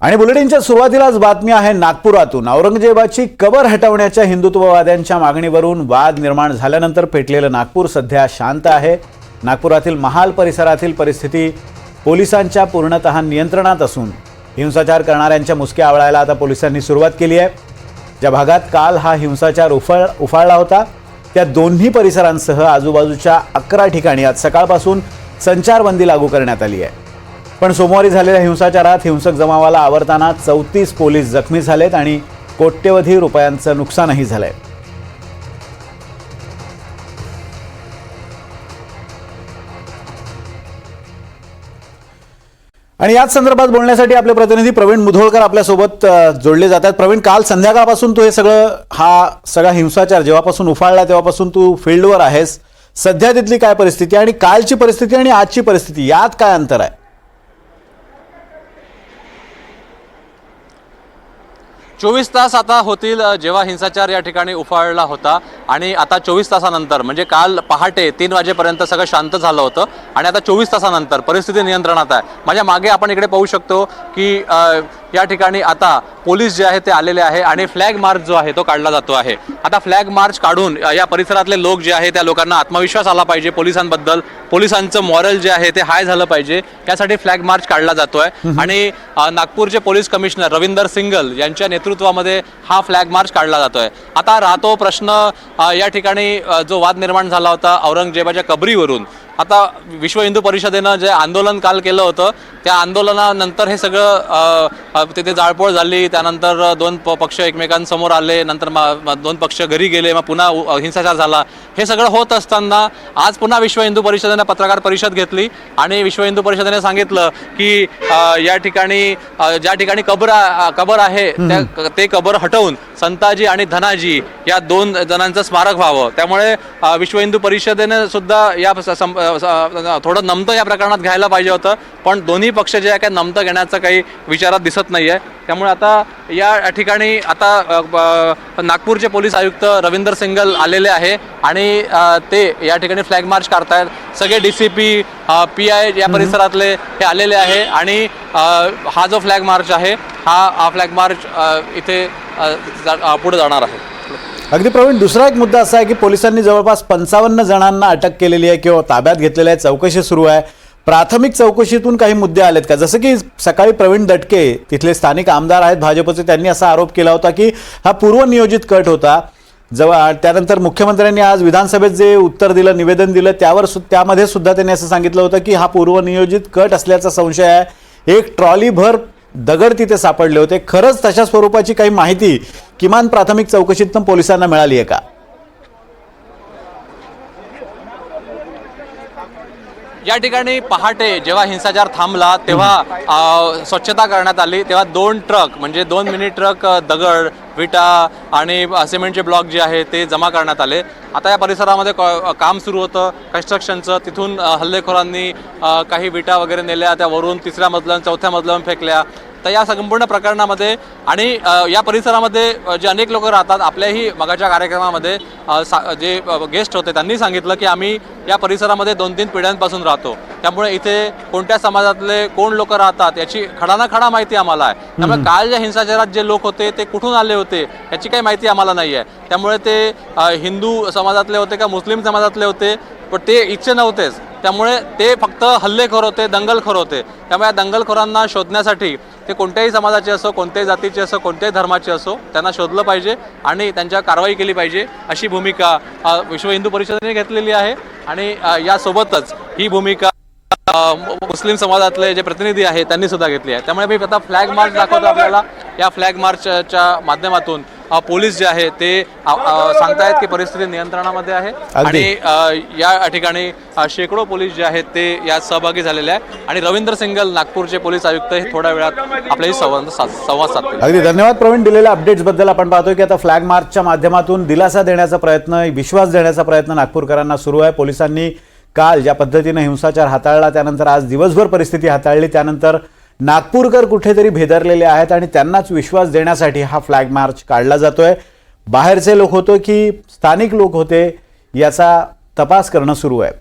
आणि बुलेटिनच्या सुरुवातीलाच बातमी आहे नागपुरातून. औरंगजेबाची कबर हटवण्याच्या हिंदुत्ववाद्यांच्या मागणीवरून वाद निर्माण झाल्यानंतर पेटलेलं नागपूर सध्या शांत आहे. नागपुरातील महाल परिसरातील परिस्थिती पोलिसांच्या पूर्णतः नियंत्रणात असून हिंसाचार करणाऱ्यांच्या मुसक्या आवळायला आता पोलिसांनी सुरुवात केली आहे. ज्या भागात काल हा हिंसाचार उफळ उफाळला होता त्या दोन्ही परिसरांसह आजूबाजूच्या अकरा ठिकाणी आज सकाळपासून संचारबंदी लागू करण्यात आली आहे. पण सोमवारी झालेल्या हिंसाचारात हिंसक जमावाला आवरताना चौतीस पोलीस जखमी झालेत आणि कोट्यवधी रुपयांचं नुकसानही झालंय. आणि याच संदर्भात बोलण्यासाठी आपले प्रतिनिधी प्रवीण मुधोळकर आपल्यासोबत जोडले जातात. प्रवीण काल संध्याकाळपासून तू हे सगळं हा सगळा हिंसाचार जेव्हापासून उफाळला तेव्हापासून तू फील्डवर आहेस. सध्या तिथली काय परिस्थिती आणि कालची परिस्थिती आणि आजची परिस्थिती यात काय अंतर आहे? चोवीस तास आता होतील जेव्हा हिंसाचार या ठिकाणी उफाळला होता. आणि आता चोवीस तासानंतर म्हणजे काल पहाटे तीन वाजेपर्यंत सगळं शांत झालं होतं. आणि आता चोवीस तासानंतर परिस्थिती नियंत्रणात आहे. माझ्या मागे आपण इकडे पाहू शकतो की या ठिकाणी आता पोलीस जे आहे ते आलेले आहे आणि फ्लॅग मार्च जो आहे तो काढला जातो आहे. आता फ्लॅग मार्च काढून या परिसरातले लोक जे आहे त्या लोकांना आत्मविश्वास आला पाहिजे पोलिसांबद्दल. पोलिसांचं मॉरल जे आहे ते हाय झालं पाहिजे. यासाठी फ्लॅग मार्च काढला जातोय. आणि अ, नागपूरचे पोलीस कमिशनर रविंदर सिंगल यांच्या नेतृत्वामध्ये हा फ्लॅग मार्च काढला जातोय. आता राहतो प्रश्न या ठिकाणी जो वाद निर्माण झाला होता औरंगजेबाच्या कबरीवरून. आता विश्व हिंदू परिषदेनं जे आंदोलन काल केलं होतं त्या आंदोलनानंतर हे सगळं तिथे जाळपोळ झाली त्यानंतर दोन प पक्ष एकमेकांसमोर आले नंतर दोन पक्ष घरी गेले मग पुन्हा हिंसाचार झाला. हे सगळं होत असताना आज पुन्हा विश्व हिंदू परिषदेनं पत्रकार परिषद घेतली आणि विश्व हिंदू परिषदेने सांगितलं की या ठिकाणी ज्या ठिकाणी कबर कबर आहे त्या ते कबर हटवून संताजी आणि धनाजी या दोन जणांचं स्मारक व्हावं. त्यामुळे विश्व हिंदू परिषदेने सुद्धा या थोडं नमतं या प्रकरणात घ्यायला पाहिजे होतं. पण दोन्ही पक्ष जे आहे काय नमतं घेण्याचं काही विचारात दिसत नाही आहे त्यामुळे आता या ठिकाणी आता नागपूरचे पोलीस आयुक्त रवींदर सिंगल आलेले आहे. आणि ते या ठिकाणी फ्लॅग मार्च करतायत सगळे D C P P I या परिसरातले हे आलेले आहे. आणि हा जो फ्लॅग मार्च आहे हा हा फ्लॅग मार्च इथे पुढे जाणार आहे. अगदी प्रवीण दुसरा एक मुद्दा असा आहे की पोलिसांनी जवळपास पंचावन्न जणांना अटक केलेली आहे किंवा ताब्यात घेतलेली आहे. चौकशी सुरू आहे. प्राथमिक चौकशीतून काही मुद्दे आलेत का? जसं की सकाळी प्रवीण दटके तिथले स्थानिक आमदार आहेत भाजपचे त्यांनी असा आरोप केला होता की हा पूर्वनियोजित कट होता. जवळ त्यानंतर मुख्यमंत्र्यांनी आज विधानसभेत जे उत्तर दिलं निवेदन दिलं त्यावर सु त्यामध्ये सुद्धा त्यांनी असं सांगितलं होतं की हा पूर्वनियोजित कट असल्याचा संशय आहे. एक ट्रॉलीभर दगड तिथे सापडले होते. खरंच तशा स्वरूपाची काही माहिती किमान प्राथमिक चौकशीतून पोलिसांना मिळाली आहे का? या ठिकाणी पहाटे जेव्हा हिंसाचार थांबला तेव्हा स्वच्छता करण्यात आली तेव्हा दोन ट्रक म्हणजे दोन मिनी ट्रक दगड विटा आणि सिमेंटचे ब्लॉक जे आहे ते जमा करण्यात आले. आता या परिसरामध्ये काम सुरू होतं कन्स्ट्रक्शनचं तिथून हल्लेखोरांनी काही विटा वगैरे नेल्या त्या वरून तिसऱ्या मजल्यावर चौथ्या मजल्यावर फेकल्या. तर या संपूर्ण प्रकरणामध्ये आणि या परिसरामध्ये जे अनेक लोक राहतात आपल्याही मगाच्या कार्यक्रमामध्ये सा- जे गेस्ट होते त्यांनी सांगितलं की आम्ही या परिसरामध्ये दोन तीन पिढ्यांपासून राहतो. त्यामुळे इथे कोणत्या समाजातले कोण लोक राहतात याची खडाना खडा माहिती आम्हाला आहे. त्यामुळे काल ज्या हिंसाचारात जे लोक होते ते कुठून आले होते याची काही माहिती आम्हाला नाही आहे. त्यामुळे ते हिंदू समाजातले होते का मुस्लिम समाजातले होते पण ते इच्छे नव्हतेच. त्यामुळे ते फक्त हल्लेखोर होते दंगलखोर होते. त्यामुळे या दंगलखोरांना शोधण्यासाठी ते कोणत्याही समाजाचे असो कोणत्याही जातीचे असो कोणत्याही धर्माचे असो त्यांना शोधलं पाहिजे आणि त्यांच्या कारवाई केली पाहिजे अशी भूमिका विश्व हिंदू परिषदेने घेतलेली आहे. आणि यासोबतच ही भूमिका मुस्लिम समाजातले जे प्रतिनिधी आहेत त्यांनी सुद्धा घेतली आहे. त्यामुळे मी आता फ्लॅग मार्च दाखवतो आपल्याला. या फ्लॅग मार्चच्या माध्यमातून पोलीस जे आहे ते सांगतायत की परिस्थिती नियंत्रणामध्ये आहे. आणि या ठिकाणी शेकडो पोलीस जे आहेत ते यात सहभागी झालेले आहे आणि रवींद्र सिंगल नागपूरचे पोलीस आयुक्त हे थोड्या वेळात आपल्याशी संवाद संवाद साधतील. अगदी. धन्यवाद प्रवीण. दिलेल्या अपडेट्सबद्दल आपण पाहतोय की आता फ्लॅग मार्चच्या माध्यमातून दिलासा देण्याचा प्रयत्न विश्वास देण्याचा प्रयत्न नागपूरकरांना सुरू आहे. पोलिसांनी काल ज्या पद्धतीनं हिंसाचार हाताळला त्यानंतर आज दिवसभर परिस्थिती हाताळली. त्यानंतर नागपूरकर कुठेतरी भेदरलेले आहेत आणि त्यांनाच विश्वास देण्यासाठी हा फ्लॅग मार्च काढला जातोय. बाहेरचे लोक होतो की स्थानिक लोक होते याचा तपास करणं सुरू आहे.